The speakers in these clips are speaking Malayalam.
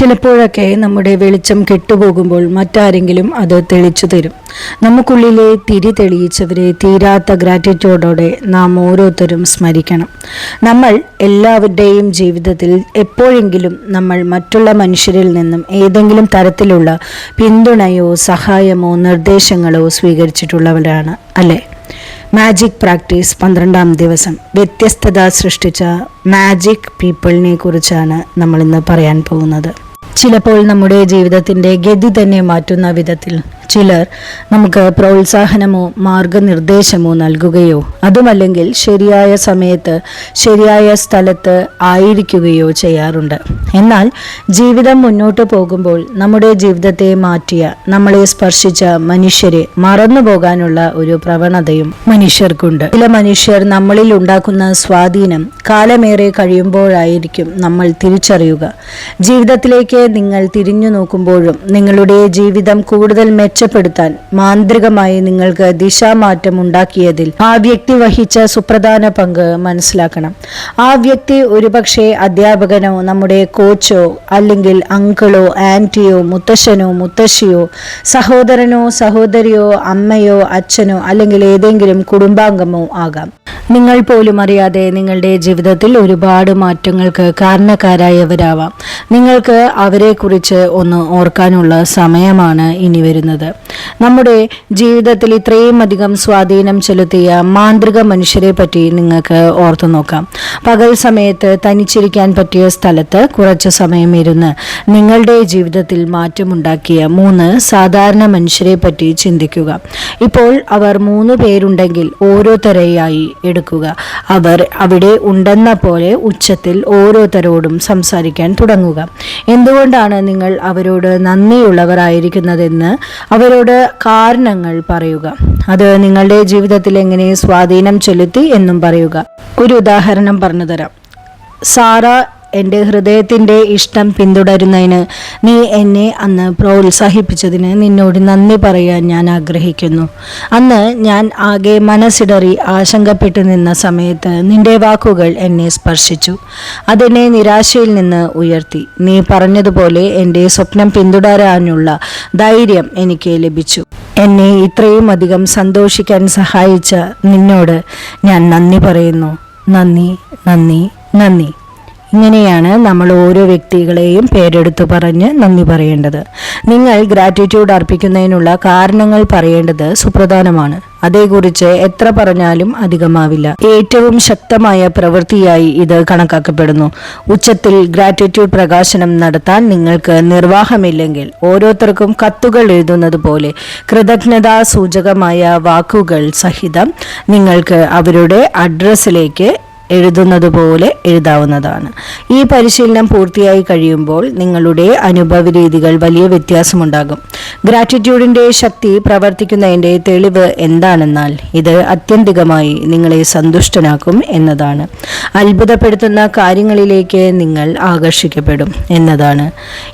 ചിലപ്പോഴൊക്കെ നമ്മുടെ വെളിച്ചം കെട്ടുപോകുമ്പോൾ മറ്റാരെങ്കിലും അത് തെളിച്ചു തരും. നമുക്കുള്ളിലെ തിരി തെളിയിച്ചവരെ തീരാത്ത ഗ്രാറ്റിറ്റ്യൂഡോടെ നാം ഓരോരുത്തരും സ്മരിക്കണം. നമ്മൾ എല്ലാവരുടെയും ജീവിതത്തിൽ എപ്പോഴെങ്കിലും നമ്മൾ മറ്റുള്ള മനുഷ്യരിൽ നിന്നും ഏതെങ്കിലും തരത്തിലുള്ള പിന്തുണയോ സഹായമോ നിർദ്ദേശങ്ങളോ സ്വീകരിച്ചിട്ടുള്ളവരാണ് അല്ലേ? മാജിക് പ്രാക്ടീസ് പന്ത്രണ്ടാം ദിവസം. വ്യത്യസ്തത സൃഷ്ടിച്ച മാജിക് പീപ്പിളിനെ കുറിച്ചാണ് നമ്മൾ ഇന്ന് പറയാൻ പോകുന്നത്. ചിലപ്പോൾ നമ്മുടെ ജീവിതത്തിന്റെ ഗതി തന്നെ മാറ്റുന്ന വിധത്തിൽ ചിലർ നമുക്ക് പ്രോത്സാഹനമോ മാർഗനിർദ്ദേശമോ നൽകുകയോ അതുമല്ലെങ്കിൽ ശരിയായ സമയത്ത് ശരിയായ സ്ഥലത്ത് ആയിരിക്കുകയോ ചെയ്യാറുണ്ട്. എന്നാൽ ജീവിതം മുന്നോട്ട് പോകുമ്പോൾ നമ്മുടെ ജീവിതത്തെ മാറ്റിയ നമ്മളെ സ്പർശിച്ച മനുഷ്യരെ മറന്നു പോകാനുള്ള ഒരു പ്രവണതയും മനുഷ്യർക്കുണ്ട്. ചില മനുഷ്യർ നമ്മളിൽ ഉണ്ടാക്കുന്ന സ്വാധീനം കാലമേറെ കഴിയുമ്പോഴായിരിക്കും നമ്മൾ തിരിച്ചറിയുക. ജീവിതത്തിലേക്ക് നിങ്ങൾ തിരിഞ്ഞു നോക്കുമ്പോഴും നിങ്ങളുടെ ജീവിതം കൂടുതൽ മെച്ചപ്പെടുത്താൻ മാന്ത്രികമായി നിങ്ങൾക്ക് ദിശാമാറ്റം ഉണ്ടാക്കിയതിൽ ആ വ്യക്തി വഹിച്ച സുപ്രധാന പങ്ക് മനസ്സിലാക്കണം. ആ വ്യക്തി ഒരുപക്ഷെ അധ്യാപകനോ നമ്മുടെ കോച്ചോ അല്ലെങ്കിൽ അങ്കിളോ ആന്റിയോ മുത്തശ്ശനോ മുത്തശ്ശിയോ സഹോദരനോ സഹോദരിയോ അമ്മയോ അച്ഛനോ അല്ലെങ്കിൽ ഏതെങ്കിലും കുടുംബാംഗമോ ആകാം. നിങ്ങൾ പോലും അറിയാതെ നിങ്ങളുടെ ജീവിതത്തിൽ ഒരുപാട് മാറ്റങ്ങൾക്ക് കാരണക്കാരായവരാവാം. നിങ്ങൾക്ക് അവരെക്കുറിച്ച് ഒന്ന് ഓർക്കാനുള്ള സമയമാണ് ഇനി വരുന്നത്. നമ്മുടെ ജീവിതത്തിൽ ഇത്രയും അധികം സ്വാധീനം ചെലുത്തിയ മാന്ത്രിക മനുഷ്യരെ പറ്റി നിങ്ങൾക്ക് ഓർത്തു നോക്കാം. പകൽ സമയത്ത് തനിച്ചിരിക്കാൻ പറ്റിയ സ്ഥലത്ത് കുറച്ച് സമയം ഇരുന്ന് നിങ്ങളുടെ ജീവിതത്തിൽ മാറ്റമുണ്ടാക്കിയ മൂന്ന് സാധാരണ മനുഷ്യരെ പറ്റി ചിന്തിക്കുക. ഇപ്പോൾ അവർ മൂന്ന് പേരുണ്ടെങ്കിൽ ഓരോരുത്തരെയായി എടുക്കുക. അവർ അവിടെ ഉണ്ടെന്ന പോലെ ഉച്ചത്തിൽ ഓരോരുത്തരോടും സംസാരിക്കാൻ തുടങ്ങുക. എന്തുകൊണ്ടാണ് നിങ്ങൾ അവരോട് നന്ദിയുള്ളവരായിരിക്കുന്നതെന്ന് അവരോട് കാരണങ്ങൾ പറയുക. അത് നിങ്ങളുടെ ജീവിതത്തിൽ എങ്ങനെ സ്വാധീനം ചെലുത്തി എന്നും പറയുക. ഒരു ഉദാഹരണം പറഞ്ഞു തരാം സാറ എന്റെ ഹൃദയത്തിന്റെ ഇഷ്ടം പിന്തുടരുന്നതിന് നീ എന്നെ അന്ന് പ്രോത്സാഹിപ്പിച്ചതിന് നിന്നോട് നന്ദി പറയാൻ ഞാൻ ആഗ്രഹിക്കുന്നു. അന്ന് ഞാൻ ആകെ മനസ്സിടറി ആശങ്കപ്പെട്ടു നിന്ന സമയത്ത് നിന്റെ വാക്കുകൾ എന്നെ സ്പർശിച്ചു. അതെന്നെ നിരാശയിൽ നിന്ന് ഉയർത്തി. നീ പറഞ്ഞതുപോലെ എന്റെ സ്വപ്നം പിന്തുടരാനുള്ള ധൈര്യം എനിക്ക് ലഭിച്ചു. എന്നെ ഇത്രയും അധികം സന്തോഷിക്കാൻ സഹായിച്ച നിന്നോട് ഞാൻ നന്ദി പറയുന്നു. നന്ദി നന്ദി നന്ദി. ഇങ്ങനെയാണ് നമ്മൾ ഓരോ വ്യക്തികളെയും പേരെടുത്തു പറഞ്ഞ് നന്ദി പറയേണ്ടത്. നിങ്ങൾ ഗ്രാറ്റിറ്റ്യൂഡ് അർപ്പിക്കുന്നതിനുള്ള കാരണങ്ങൾ പറയേണ്ടത് സുപ്രധാനമാണ്. അതേക്കുറിച്ച് എത്ര പറഞ്ഞാലും അധികമാവില്ല. ഏറ്റവും ശക്തമായ പ്രവൃത്തിയായി ഇത് കണക്കാക്കപ്പെടുന്നു. ഉച്ചത്തിൽ ഗ്രാറ്റിറ്റ്യൂഡ് പ്രകാശനം നടത്താൻ നിങ്ങൾക്ക് നിർവാഹമില്ലെങ്കിൽ ഓരോരുത്തർക്കും കത്തുകൾ എഴുതുന്നത് പോലെ കൃതജ്ഞതാ സൂചകമായ വാക്കുകൾ സഹിതം നിങ്ങൾക്ക് അവരുടെ അഡ്രസ്സിലേക്ക് എഴുതുന്നത് പോലെ എഴുതാവുന്നതാണ്. ഈ പരിശീലനം പൂർത്തിയായി കഴിയുമ്പോൾ നിങ്ങളുടെ അനുഭവ രീതികൾ വലിയ വ്യത്യാസമുണ്ടാകും. ഗ്രാറ്റിറ്റ്യൂഡിന്റെ ശക്തി പ്രവർത്തിക്കുന്നതിന്റെ തെളിവ് എന്താണെന്നാൽ ഇത് അത്യന്തികമായി നിങ്ങളെ സന്തുഷ്ടനാക്കും എന്നതാണ്. അത്ഭുതപ്പെടുത്തുന്ന കാര്യങ്ങളിലേക്ക് നിങ്ങൾ ആകർഷിക്കപ്പെടും എന്നതാണ്.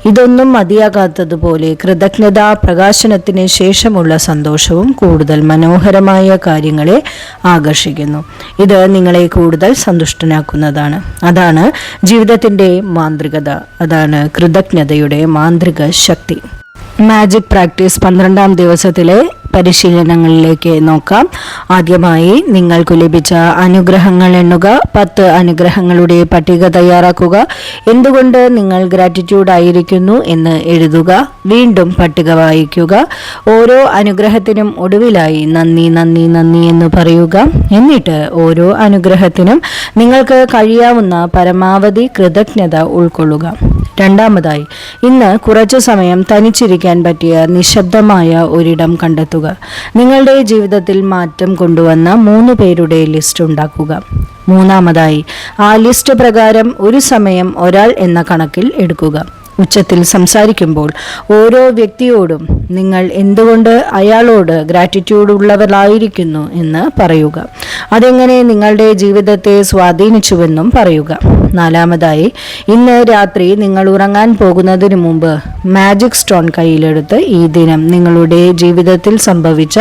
ഇതൊന്നും മതിയാകാത്തതുപോലെ കൃതജ്ഞതാ പ്രകാശനത്തിന് ശേഷമുള്ള സന്തോഷവും കൂടുതൽ മനോഹരമായ കാര്യങ്ങളെ ആകർഷിക്കുന്നു. ഇത് നിങ്ങളെ കൂടുതൽ സന്തുഷ്ടനാക്കുന്നതാണ്. അതാണ് ജീവിതത്തിന്റെ മാന്ത്രികത. അതാണ് കൃതജ്ഞതയുടെ മാന്ത്രിക ശക്തി. മാജിക് പ്രാക്ടീസ് പന്ത്രണ്ടാം ദിവസത്തിലെ പരിശീലനങ്ങളിലേക്ക് നോക്കാം. ആദ്യമായി നിങ്ങൾക്ക് ലഭിച്ച അനുഗ്രഹങ്ങൾ എണ്ണുക പത്ത് അനുഗ്രഹങ്ങളുടെ പട്ടിക തയ്യാറാക്കുക. എന്തുകൊണ്ട് നിങ്ങൾ ഗ്രാറ്റിറ്റ്യൂഡ് ആയിരിക്കുന്നു എന്ന് എഴുതുക. വീണ്ടും പട്ടിക വായിക്കുക. ഓരോ അനുഗ്രഹത്തിനും ഒടുവിലായി നന്ദി നന്ദി നന്ദി എന്ന് പറയുക. എന്നിട്ട് ഓരോ അനുഗ്രഹത്തിനും നിങ്ങൾക്ക് കഴിയാവുന്ന പരമാവധി കൃതജ്ഞത ഉൾക്കൊള്ളുക. രണ്ടാമതായി ഇന്ന് കുറച്ചു സമയം തനിച്ചിരിക്കാൻ പറ്റിയ നിശബ്ദമായ ഒരിടം കണ്ടെത്തുക. നിങ്ങളുടെ ജീവിതത്തിൽ മാറ്റം കൊണ്ടുവന്ന മൂന്ന് പേരുടെ ലിസ്റ്റ് ഉണ്ടാക്കുക. മൂന്നാമതായി ആ ലിസ്റ്റ് പ്രകാരം ഒരു സമയം ഒരാൾ എന്ന കണക്കിൽ എടുക്കുക. ഉച്ചത്തിൽ സംസാരിക്കുമ്പോൾ ഓരോ വ്യക്തിയോടും നിങ്ങൾ എന്തുകൊണ്ട് അയാളോട് ഗ്രാറ്റിറ്റ്യൂഡ് ഉള്ളവരായിരിക്കുന്നു എന്ന് പറയുക. അതെങ്ങനെ നിങ്ങളുടെ ജീവിതത്തെ സ്വാധീനിച്ചുവെന്നും പറയുക. നാലാമതായി ഇന്ന് രാത്രി നിങ്ങൾ ഉറങ്ങാൻ പോകുന്നതിന് മുമ്പ് മാജിക് സ്റ്റോൺ കയ്യിലെടുത്ത് ഈ ദിനം നിങ്ങളുടെ ജീവിതത്തിൽ സംഭവിച്ച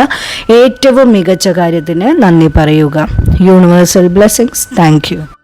ഏറ്റവും മികച്ച കാര്യത്തിന് നന്ദി പറയുക. Universal blessings thank